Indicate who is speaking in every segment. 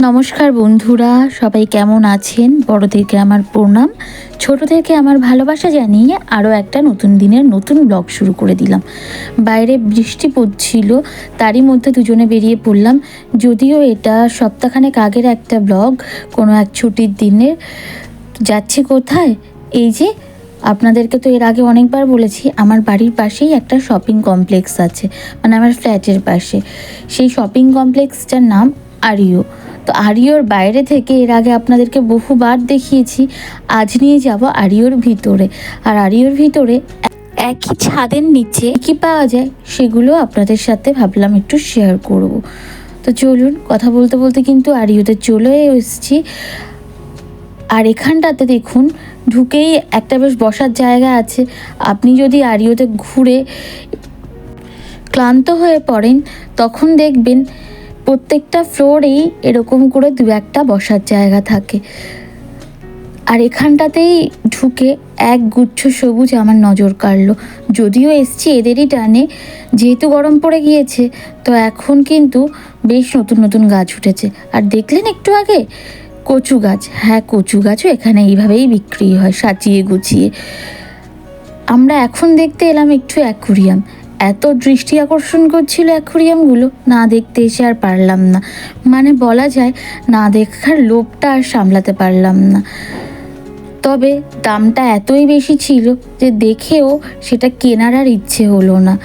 Speaker 1: নমস্কার বন্ধুরা, সবাই কেমন আছেন? বড়দেরকে আমার প্রণাম। ছোটদেরকে আমার ভালোবাসা জানিয়ে আরও একটা নতুন দিনের নতুন ব্লগ শুরু করে দিলাম। বাইরে বৃষ্টি পড়ছিল, তারই মধ্যে দুজনে বেরিয়ে পড়লাম। যদিও এটা সপ্তাহখানেক আগের একটা ব্লগ, কোনো এক ছুটির দিনের যাচ্ছি কোথায়? এই যে, আপনাদেরকে তো এর আগে অনেকবার বলেছি, আমার বাড়ির পাশেই একটা শপিং কমপ্লেক্স আছে মানে আমার ফ্ল্যাটের পাশে। সেই শপিং কমপ্লেক্সটার নাম আরিও। তো আরিওর বাইরে থেকে এর আগে আপনাদেরকে বহুবার দেখিয়েছি, আজ নিয়ে যাব আরিওর ভিতরে। আর আরিওর ভিতরে একই ছাদের নিচে কি পাওয়া যায় সেগুলো আপনাদের সাথে ভাবলাম একটু শেয়ার করব। তো চলুন, কথা বলতে বলতে কিন্তু আরিওতে চলে এসেছি। আর এখানটাতে দেখুন, ঢুকেই একটা বেশ বসার জায়গা আছে। আপনি যদি আরিওতে ঘুরে ক্লান্ত হয়ে পড়েন, তখন দেখবেন প্রত্যেকটা ফ্লোরেই এরকম করে দু একটা বসার জায়গা থাকে। আর এখানটাতেই ঢুকে এক গুচ্ছ সবুজ আমার নজর কাড়লো। যদিও এসছি এদেরই টানে, যেহেতু গরম পড়ে গিয়েছে, তো এখন কিন্তু বেশ নতুন নতুন গাছ উঠেছে। আর দেখলেন একটু আগে? কচু গাছ। হ্যাঁ কচু গাছও এখানে এইভাবেই বিক্রি হয়, সাজিয়ে গুছিয়ে। আমরা এখন দেখতে এলাম একটু অ্যাকুরিয়াম। এত দৃষ্টি আকর্ষণ করছিল অ্যাকুরিয়ামগুলো, না দেখতে এসে আর পারলাম না। মানে বলা যায়, না দেখার লোভটা আর সামলাতে পারলাম না। তবে দামটা এতই বেশি ছিল যে দেখেও সেটা কেনার আর ইচ্ছে হলো না।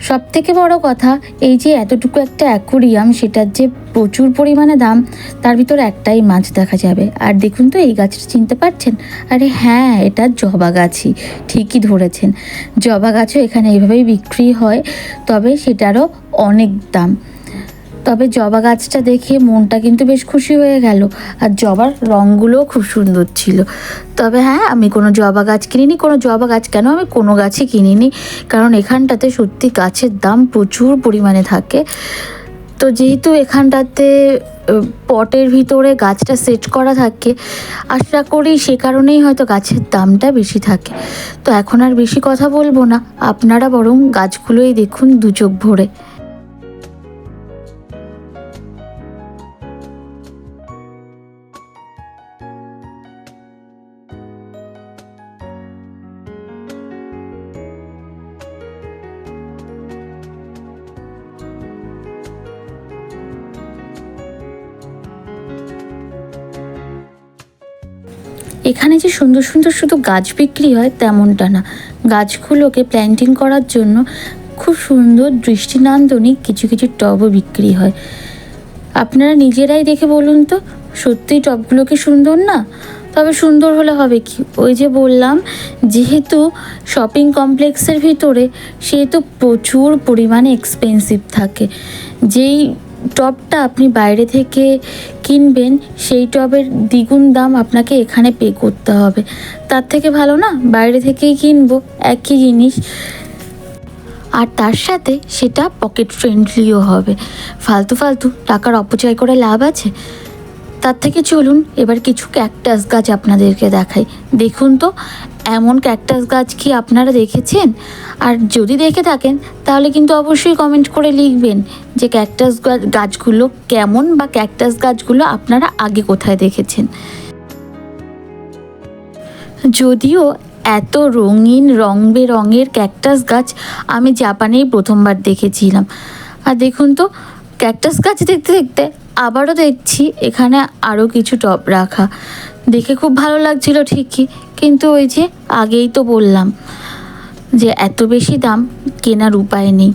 Speaker 1: সব থেকে বড় কথা, এই যে এতটুকু একটা অ্যাকোরিয়াম, সেটার যে প্রচুর পরিমাণে দাম, তার ভিতরে একটাই মাছ দেখা যাবে। আর দেখুন তো, এই গাছটা চিনতে পারছেন? আরে হ্যাঁ এটা জবা গাছই, ঠিকই ধরেছেন। জবা গাছও এখানে এইভাবেই বিক্রি হয়, তবে সেটারও অনেক দাম। তবে জবা গাছটা দেখে মনটা কিন্তু বেশ খুশি হয়ে গেল। আর জবার রঙগুলোও খুব সুন্দর ছিল। তবে হ্যাঁ আমি কোনো জবা গাছ কিনিনি, কোনো জবা গাছ কেন? আমি কোনো গাছই কিনিনি। কারণ এখানটাতে সত্যি গাছের দাম প্রচুর পরিমাণে থাকে। তো যেহেতু এখানটাতে পটের ভিতরে গাছটা সেট করা থাকে, আশা করি সে কারণেই হয়তো গাছের দামটা বেশি থাকে। তো এখন আর বেশি কথা বলব না। আপনারা বরং গাছগুলোই দেখুন দু চোখ ভরে। এখানে যে সুন্দর সুন্দর শুধু গাছ বিক্রি হয় তেমনটা না। গাছগুলোকে প্ল্যান্টিং করার জন্য খুব সুন্দর দৃষ্টিনন্দনিক কিছু কিছু টবও বিক্রি হয়। আপনারা নিজেরাই দেখে বলুন তো, সত্যিই টবগুলো কি সুন্দর না? তবে সুন্দর হলে হবে কি? ওই যে বললাম, যেহেতু শপিং কমপ্লেক্সের ভিতরে, সেহেতু প্রচুর পরিমাণে এক্সপেন্সিভ থাকে। যেই টবটা আপনি বাইরে থেকে কিনবেন, সেই টবের দ্বিগুণ দাম আপনাকে এখানে পে করতে হবে। তার থেকে ভালো না, বাইরে থেকেই কিনবো, একই জিনিস। আর তার সাথে সেটা পকেট ফ্রেন্ডলিও হবে। ফালতু ফালতু টাকার অপচয় করে লাভ আছে? তার থেকে চলুন, এবার কিছু ক্যাকটাস গাছ আপনাদেরকে দেখাই। দেখুন তো, এমন ক্যাকটাস গাছ কি আপনারা দেখেছেন? আর যদি দেখে থাকেন, তাহলে কিন্তু অবশ্যই কমেন্ট করে লিখবেন যে ক্যাকটাস গাছগুলো কেমন বা ক্যাকটাস গাছগুলো আপনারা আগে কোথায় দেখেছেন। যদিও এত রঙিন, রং বেরঙের ক্যাকটাস গাছ আমি জাপানেই প্রথমবার দেখেছিলাম। আর দেখুন তো ক্যাকটাস গাছ দেখতে দেখতে আবারও দেখছি এখানে আরও কিছু টব রাখা। দেখে খুব ভালো লাগছিল ঠিকই, কিন্তু ওই যে আগেই তো বললাম যে এত বেশি দাম কেনার উপায় নেই।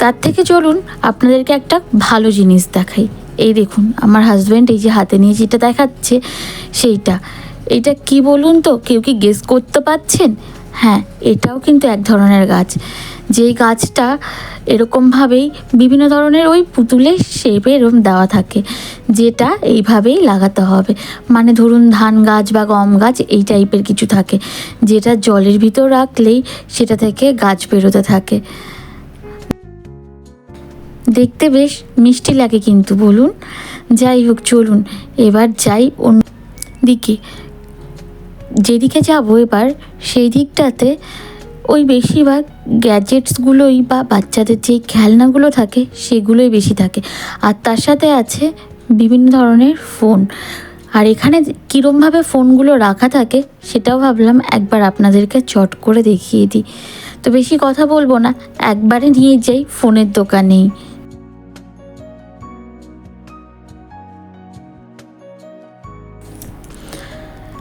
Speaker 1: তার থেকে চলুন আপনাদেরকে একটা ভালো জিনিস দেখাই। এই দেখুন, আমার হাজব্যান্ড এই যে হাতে নিয়ে যেটা দেখাচ্ছে সেইটা। এটা কি বলুন তো? কেউ কি গেস করতে পারছেন? হ্যাঁ এটাও কিন্তু এক ধরনের গাছ। যেই গাছটা এরকমভাবেই বিভিন্ন ধরনের ওই পুতুলের শেপে এরকম দেওয়া থাকে, যেটা এইভাবেই লাগাতে হবে। মানে ধরুন ধান গাছ বা গম গাছ, এই টাইপের কিছু থাকে, যেটা জলের ভিতর রাখলেই সেটা থেকে গাছ বেরোতে থাকে। দেখতে বেশ মিষ্টি লাগে কিন্তু, বলুন। যাই হোক, চলুন, এবার যাই অন্য দিকে। যেদিকে যাব এবার, সেই দিকটাতে ওই বেশিরভাগ গ্যাজেটসগুলোই বা বাচ্চাদের যেই খেলনাগুলো থাকে, সেগুলোই বেশি থাকে। আর তার সাথে আছে বিভিন্ন ধরনের ফোন। আর এখানে কীরমভাবে ফোনগুলো রাখা থাকে, সেটাও ভাবলাম একবার আপনাদেরকে চট করে দেখিয়ে দিই। তো বেশি কথা বলব না, একবারে নিয়ে যাই ফোনের দোকানেই।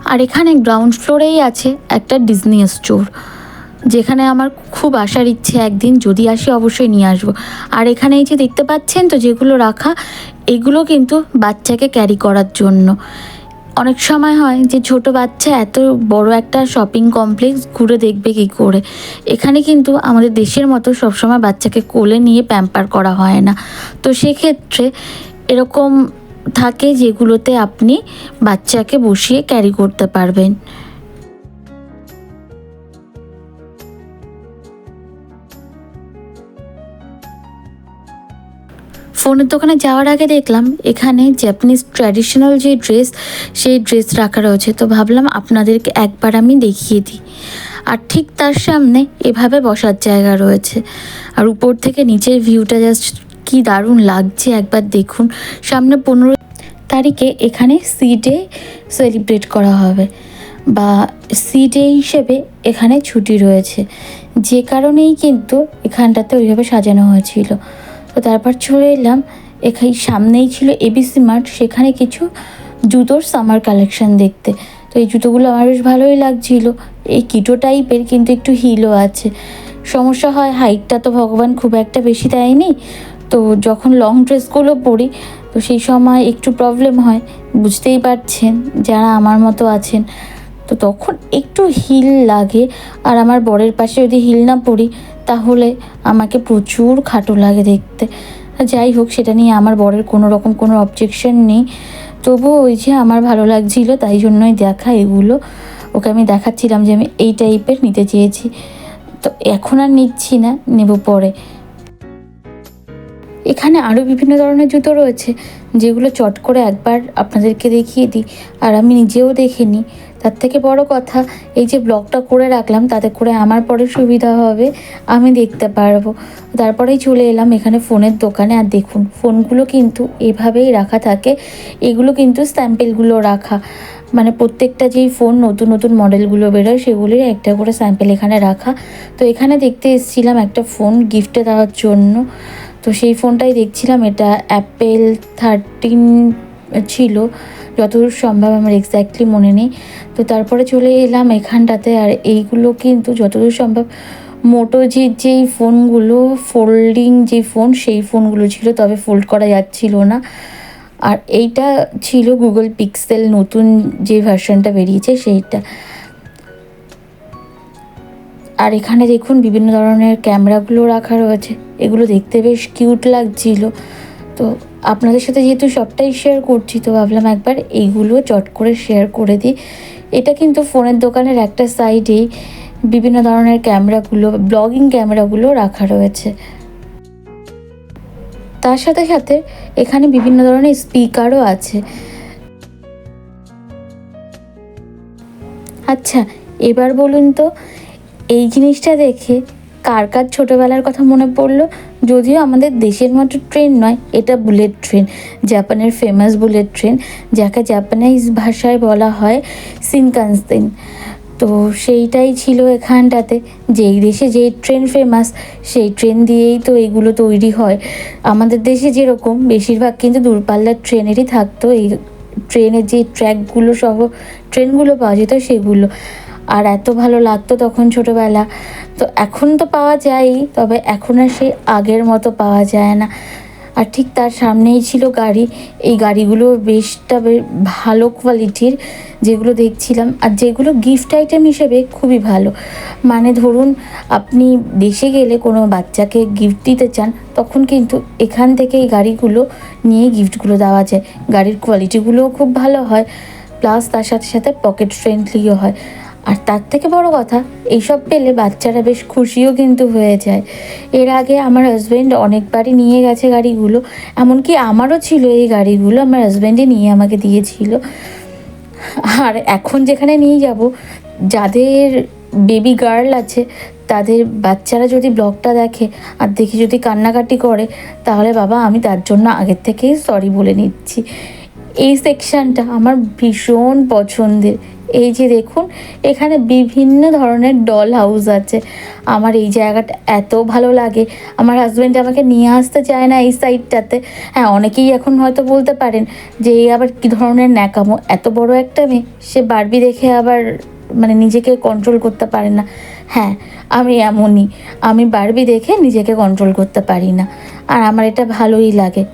Speaker 1: আর এখানে গ্রাউন্ড ফ্লোরেই আছে একটা ডিজনি স্টোর যেখানে আমার খুব আসার ইচ্ছে একদিন যদি আসি অবশ্যই নিয়ে আসব। আর এখানে এই যে দেখতে পাচ্ছেন তো যেগুলো রাখা, এগুলো কিন্তু বাচ্চাকে ক্যারি করার জন্য। অনেক সময় হয় যে ছোট বাচ্চা এত বড় একটা শপিং কমপ্লেক্স ঘুরে দেখবে কী করে? এখানে কিন্তু আমাদের দেশের মতো সবসময় বাচ্চাকে কোলে নিয়ে প্যাম্পার করা হয় না। তো সেক্ষেত্রে এরকম থাকে যেগুলোতে আপনি বাচ্চাকে বসিয়ে ক্যারি করতে পারবেন। ফোনের দোকানে যাওয়ার আগে দেখলাম এখানে জাপানিজ ট্র্যাডিশনাল যে ড্রেস সেই ড্রেস রাখা রয়েছে। তো ভাবলাম আপনাদেরকে একবার আমি দেখিয়ে দিই। আর ঠিক তার সামনে এভাবে বসার জায়গা রয়েছে। আর উপর থেকে নিচের ভিউটা জাস্ট কি দারুণ লাগছে, একবার দেখুন। সামনে পনেরো তারিখে এখানে সি ডে সেলিব্রেট করা হবে। বা সি ডে হিসেবে এখানে ছুটি রয়েছে। যে কারণেই কিন্তু এখানটাতে ওইভাবে সাজানো হয়েছিল। তো তারপর চলে এলাম। এখানে সামনেই ছিল এবিসি মার্ট সেখানে কিছু জুতোর সামার কালেকশন দেখতে। তো এই জুতোগুলো আমার বেশ ভালোই লাগছিল। এই কিটো টাইপের কিন্তু একটু হিলও আছে। সমস্যা হয় হাইটটা তো ভগবান খুব একটা বেশি দেয়নি। তো যখন লং ড্রেসগুলো পরি, তো সেই সময় একটু প্রবলেম হয়। বুঝতেই পারছেন, যারা আমার মতো আছেন, তো তখন একটু হিল লাগে। আর আমার বরের পাশে যদি হিল না পরি তাহলে আমাকে প্রচুর খাটো লাগে দেখতে। যাই হোক, সেটা নিয়ে আমার বরের কোনো রকম কোনো অবজেকশন নেই। তবুও ওই যে আমার ভালো লাগছিল, তাই জন্যই দেখা এগুলো। ওকে আমি দেখাচ্ছিলাম যে আমি এই টাইপের নিতে চেয়েছি। তো এখন আর নিচ্ছি না, নেব পরে। এখানে আরও বিভিন্ন ধরনের জুতো রয়েছে, যেগুলো চট করে একবার আপনাদেরকে দেখিয়ে দিই। আর আমি নিজেও দেখে নিই। তার থেকে বড় কথা, এই যে ব্লগটা করে রাখলাম, তাতে করে আমার পরে সুবিধা হবে, আমি দেখতে পারব। তারপরেই চলে এলাম এখানে ফোনের দোকানে। আর দেখুন, ফোনগুলো কিন্তু এভাবেই রাখা থাকে। এগুলো কিন্তু স্যাম্পেলগুলো রাখা। মানে প্রত্যেকটা যেই ফোন নতুন নতুন মডেলগুলো বেরোয় সেগুলির একটা করে স্যাম্পেল এখানে রাখা। তো এখানে দেখতে এসেছিলাম একটা ফোন গিফটে দেওয়ার জন্য। তো সেই ফোনটাই দেখছিলাম, এটা অ্যাপেল থার্টিন ছিল। যতদূর সম্ভব আমার এক্স্যাক্টলি মনে নেই। তো তারপরে চলে এলাম এখানটাতে আর এইগুলো কিন্তু যতদূর সম্ভব মোটো যে যেই ফোনগুলো ফোল্ডিং যে ফোন সেই ফোনগুলো ছিল, তবে ফোল্ড করা যাচ্ছিল না। আর এইটা ছিল গুগল পিক্সেল নতুন যে ভার্সনটা বেরিয়েছে সেইটা। আর এখানে দেখুন বিভিন্ন ধরনের ক্যামেরাগুলো রাখা রয়েছে। এগুলো দেখতে বেশ কিউট লাগছিল। তো আপনাদের সাথে যেহেতু সবটাই শেয়ার করছি, তো ভাবলাম একবার এইগুলো চট করে শেয়ার করে দিই। এটা কিন্তু ফোনের দোকানের একটা সাইডেই বিভিন্ন ধরনের ক্যামেরাগুলো ব্লগিং ক্যামেরাগুলো রাখা রয়েছে। তার সাথে সাথে এখানে বিভিন্ন ধরনের স্পিকারও আছে। আচ্ছা এবার বলুন তো, এই জিনিসটা দেখে কার কার ছোটোবেলার কথা মনে পড়ল? যদিও আমাদের দেশের মতো ট্রেন নয়, এটা বুলেট ট্রেন। জাপানের ফেমাস বুলেট ট্রেন, যাকে জাপানিজ ভাষায় বলা হয় সিনকানসেন। তো সেইটাই ছিল এখানটাতে। যেই দেশে যেই ট্রেন ফেমাস সেই ট্রেন দিয়েই তো এগুলো তৈরি হয়। আমাদের দেশে যেরকম, বেশিরভাগ কিন্তু দূরপাল্লার ট্রেনেরই থাকতো। এই ট্রেনের যে ট্র্যাকগুলো সহ, ট্রেনগুলো পাওয়া যেত সেগুলো। আর এত ভালো লাগতো তখন ছোটোবেলা। তো এখন তো পাওয়া যায়ই, তবে এখন আর সেই আগের মতো পাওয়া যায় না। আর ঠিক তার সামনেই ছিল গাড়ি। এই গাড়িগুলো বেশটা ভালো কোয়ালিটির যেগুলো দেখছিলাম। আর যেগুলো গিফট আইটেম হিসেবে খুবই ভালো। মানে ধরুন, আপনি দেশে গেলে কোনো বাচ্চাকে গিফট দিতে চান, তখন কিন্তু এখান থেকে এই গাড়িগুলো নিয়ে গিফটগুলো দেওয়া যায়। গাড়ির কোয়ালিটিগুলোও খুব ভালো হয় প্লাস তার সাথে সাথে পকেট ফ্রেন্ডলিও হয়। আর তার থেকে বড় কথা, এইসব পেলে বাচ্চারা বেশ খুশিও কিন্তু হয়ে যায়। এর আগে আমার হাজব্যান্ড অনেকবারই নিয়ে গেছে গাড়িগুলো, এমনকি আমারও ছিল এই গাড়িগুলো, আমার হাজব্যান্ডই নিয়ে আমাকে দিয়েছিল। আর এখন যেখানে নিয়ে যাব, যাদের বেবি গার্ল আছে, তাদের বাচ্চারা যদি ব্লগটা দেখে আর দেখি যদি কান্নাকাটি করে, তাহলে বাবা আমি তার জন্য আগের থেকেই সরি বলে নিচ্ছি। এই সেকশনটা আমার ভীষণ পছন্দের। এই যে দেখুন, এখানে বিভিন্ন ধরনের ডল হাউস আছে। আমার এই জায়গাটা এত ভালো লাগে। আমার হাজব্যান্ড আমাকে নিয়ে আসতে চায় না এই সাইডটাতে হ্যাঁ অনেকেই এখন হয়তো বলতে পারেন যে এই আবার কী ধরনের ন্যাকামো? এত বড় একটা মেয়ে, সে বারবি দেখে আবার মানে নিজেকে কন্ট্রোল করতে পারে না। হ্যাঁ আমি এমনই। আমি বারবি দেখে নিজেকে কন্ট্রোল করতে পারি না। আর আমার এটা ভালোই লাগে।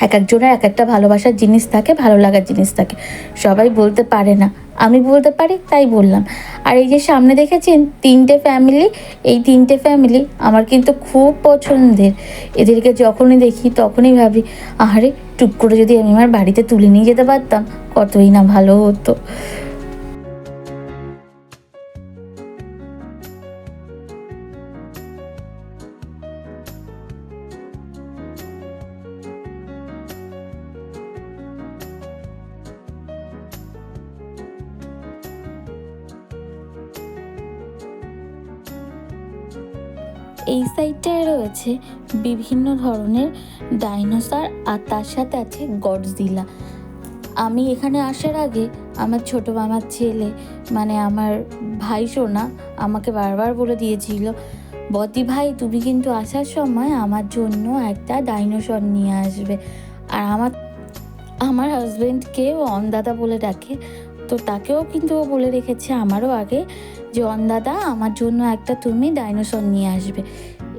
Speaker 1: এক একজনের এক একটা ভালোবাসার জিনিস থাকে, ভালো লাগার জিনিস থাকে। সবাই বলতে পারে না। আমি বলতে পারি, তাই বললাম। আর এই যে সামনে দেখেছেন, তিনটে ফ্যামিলি এই তিনটে ফ্যামিলি আমার কিন্তু খুব পছন্দের। এদেরকে যখনই দেখি, তখনই ভাবি, আহারে, টুক করে যদি আমি আমার বাড়িতে তুলে নিয়ে যেতে পারতাম, কতই না ভালো হতো। এই সাইডটায় রয়েছে বিভিন্ন ধরনের ডাইনোসর আর তার সাথে আছে গডজিলা। আমি এখানে আসার আগে আমার ছোট মামার ছেলে মানে আমার ভাই সোনা, আমাকে বারবার বলে দিয়েছিল বতি ভাই, তুমি কিন্তু আসার সময় আমার জন্য একটা ডাইনোসর নিয়ে আসবে। আর আমার আমার হাজব্যান্ডকেও অন্দাদা বলে ডাকে, তো তাকেও কিন্তু ও বলে রেখেছে, আমারও আগে যে অন্দাদা আমার জন্য একটা তুমি ডাইনোসর নিয়ে আসবে।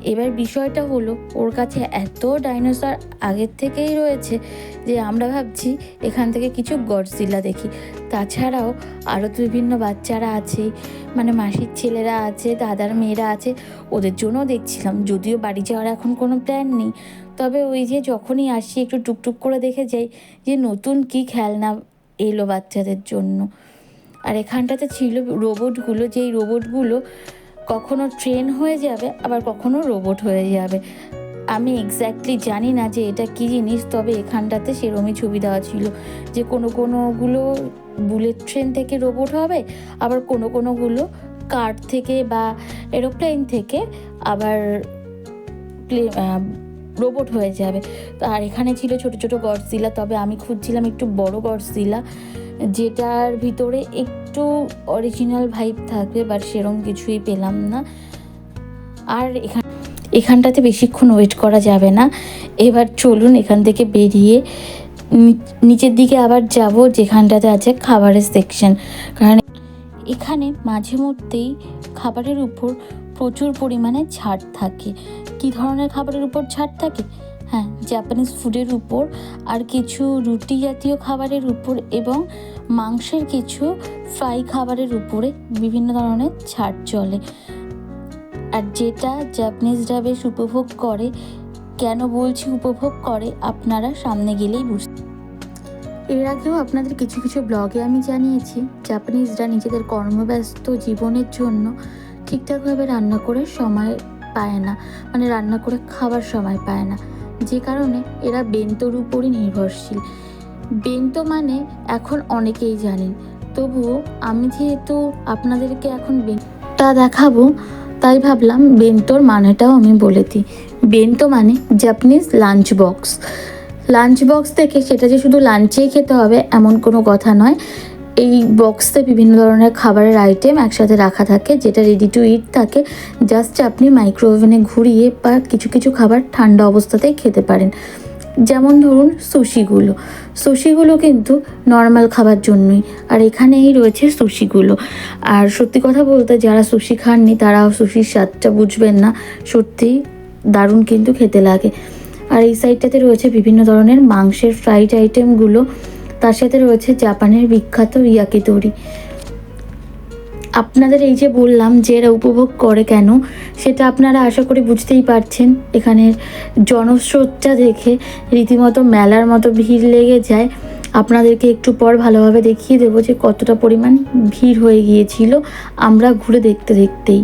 Speaker 1: এবার বিষয়টা হলো, ওর কাছে এত ডাইনোসর আগের থেকেই রয়েছে যে আমরা ভাবছি এখান থেকে কিছু গডজিলা দেখি। তাছাড়াও আরও বিভিন্ন বাচ্চারা আছে মানে মাসির ছেলেরা আছে, দাদার মেয়েরা আছে, ওদের জন্যও দেখছিলাম। যদিও বাড়ি যাওয়ার এখন কোনো প্ল্যান নেই। তবে ওই যে যখনই আসি, একটু টুকটুক করে দেখে যাই যে নতুন কি খেলনা এলো বাচ্চাদের জন্য। আর এখানটাতে ছিল রোবটগুলো, যেই রোবটগুলো কখনো ট্রেন হয়ে যাবে, আবার কখনো রোবট হয়ে যাবে। আমি এক্স্যাক্টলি জানি না যে এটা কী জিনিস, তবে এখানটাতে সেরমই ছবি দেওয়া ছিল যে কোনো কোনোগুলো বুলেট ট্রেন থেকে রোবট হবে, আবার কোনো কোনোগুলো কার থেকে বা এরোপ্লেন থেকে আবার রোবট হয়ে যাবে। আর এখানে ছিল ছোট ছোট গডজিলা তবে আমি খুঁজছিলাম একটু বড় গডজিলা যেটার ভিতরে একটু অরিজিনাল ভাইব থাকবে বাট সেরম কিছুই পেলাম না। আর এখান, এখানটাতে বেশিক্ষণ ওয়েট করা যাবে না। এবার চলুন এখান থেকে বেরিয়ে নিচের দিকে আবার যাব যেখানটাতে আছে খাবারের সেকশন কারণ এখানে মাঝে মধ্যেই খাবারের উপর প্রচুর পরিমাণে ছাড় থাকে। কি ধরনের খাবারের উপর ছাড় থাকে? হ্যাঁ জাপানিজ ফুডের উপর আর কিছু রুটি জাতীয় খাবারের উপর এবং মাংসের কিছু ফ্রাই খাবারের উপরে বিভিন্ন ধরনের ছাড় চলে। আর যেটা জাপানিজরা বেশ উপভোগ করে, কেন বলছি উপভোগ করে, আপনারা সামনে গেলেই বুঝতে এর আগেও আপনাদের কিছু কিছু ব্লগে আমি জানিয়েছি জাপানিজরা নিজেদের কর্মব্যস্ত জীবনের জন্য ঠিকঠাকভাবে রান্না করে সময় পায় না। মানে রান্না করে খাবার সময় পায় না। যে কারণে এরা বেন্তর উপরই নির্ভরশীল। বেন্তো মানে এখন অনেকেই জানেন। তবুও আমি যেহেতু আপনাদেরকে এখন তা দেখাবো, তাই ভাবলাম বেন্তর মানেটাও আমি বলে দিই। বেন্তো মানে Japanese lunch box lunch box থেকে সেটা যে শুধু লাঞ্চেই খেতে হবে এমন কোনো কথা নয়। এই বক্সে বিভিন্ন ধরনের খাবারের আইটেম একসাথে রাখা থাকে, যেটা রেডি টু ইট থাকে। জাস্ট আপনি মাইক্রো ওভেনে ঘুরিয়ে বা কিছু কিছু খাবার ঠান্ডা অবস্থাতেই খেতে পারেন। যেমন ধরুন সুশিগুলো সুশিগুলো কিন্তু নর্মাল খাবার জন্যই, আর এখানেই রয়েছে সুশিগুলো আর সত্যি কথা বলতে যারা সুশি খাননি তারা সুশির স্বাদটা বুঝবেন না। সত্যিই দারুণ কিন্তু খেতে লাগে। আর এই সাইডটাতে রয়েছে বিভিন্ন ধরনের মাংসের ফ্রাইড আইটেমগুলো তার সাথে রয়েছে জাপানের বিখ্যাত ইয়াকিতরি আপনাদের এই যে বললাম যে এরা উপভোগ করে কেন, সেটা আপনারা আশা করি বুঝতেই পারছেন। এখানে জনস্রোতটা দেখে রীতিমতো মেলার মতো ভিড় লেগে যায়। আপনাদেরকে একটু পর ভালোভাবে দেখিয়ে দেবো যে কতটা পরিমাণ ভিড় হয়ে গিয়েছিল। আমরা ঘুরে দেখতে দেখতেই।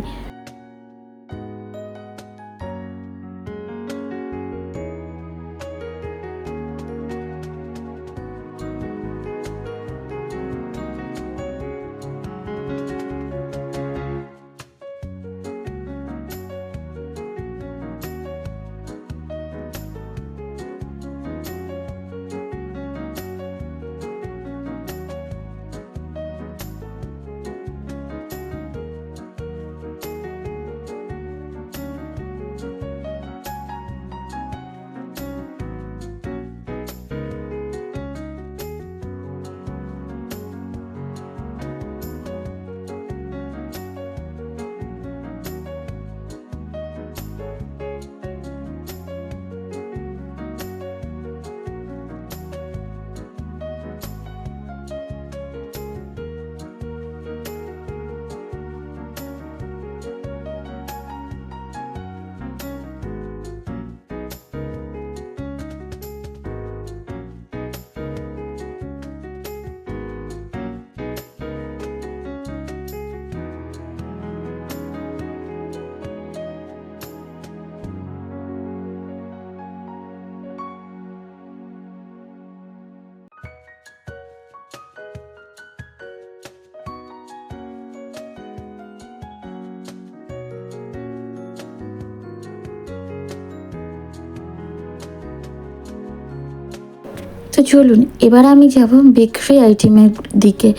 Speaker 1: তো চলুন, এবার আমি যাব বেকারি আইটেমের দিকে।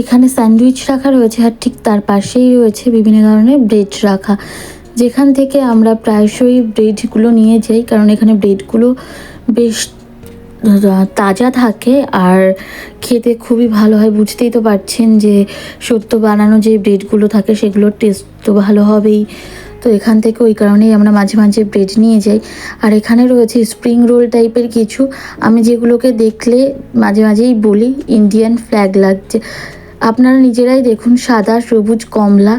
Speaker 1: এখানে স্যান্ডউইচ রাখা রয়েছে আর ঠিক তার পাশেই রয়েছে বিভিন্ন ধরনের ব্রেড রাখা। যেখান থেকে আমরা প্রায়শই ব্রেডগুলো নিয়ে যাই, কারণ এখানে ব্রেডগুলো বেশ তাজা থাকে আর খেতে খুবই ভালো হয়। বুঝতেই তো পারছেন যে সত্য বানানো যে ব্রেডগুলো থাকে সেগুলোর টেস্ট তো ভালো হবেই। তো এখান থেকে ওই কারণেই আমরা মাঝে মাঝে ব্রেড নিয়ে যাই। আর এখানে রয়েছে স্প্রিং রোল টাইপের কিছু। আমি যেগুলোকে দেখলে মাঝে মাঝেই বলি ইন্ডিয়ান ফ্ল্যাগ লাগছে। আপনারা নিজেরাই দেখুন, সাদা, সবুজ, কমলা,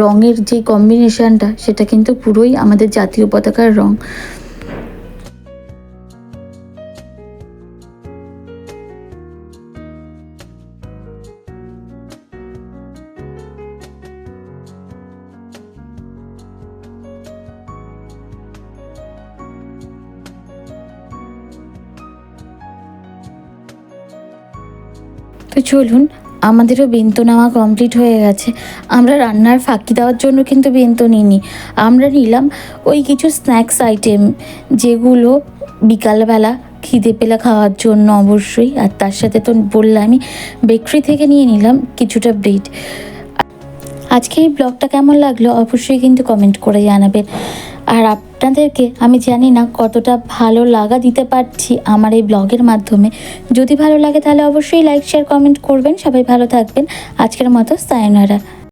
Speaker 1: রঙের যে কম্বিনেশানটা সেটা কিন্তু পুরোই আমাদের জাতীয় পতাকার রং। তো চলুন, আমাদেরও বেন্ত নেওয়া কমপ্লিট হয়ে গেছে। আমরা রান্নার ফাঁকি দেওয়ার জন্য কিন্তু বেন্ত নিইনি। আমরা নিলাম ওই কিছু স্ন্যাক্স আইটেম যেগুলো বিকালবেলা খিদে পেলে খাওয়ার জন্য অবশ্যই, আর তার সাথে তো বললামই বেকরি থেকে নিয়ে নিলাম কিছুটা ব্রেড আজকে এই ব্লগটা কেমন লাগল অবশ্যই কিন্তু কমেন্ট করে জানাবেন। আর আপনাদেরকে আমি জানি না কতটা ভালো লাগা দিতে পারছি আমার এই ব্লগের মাধ্যমে। যদি ভালো লাগে তাহলে অবশ্যই লাইক শেয়ার কমেন্ট করবেন। সবাই ভালো থাকবেন। আজকের মতো সায়নারা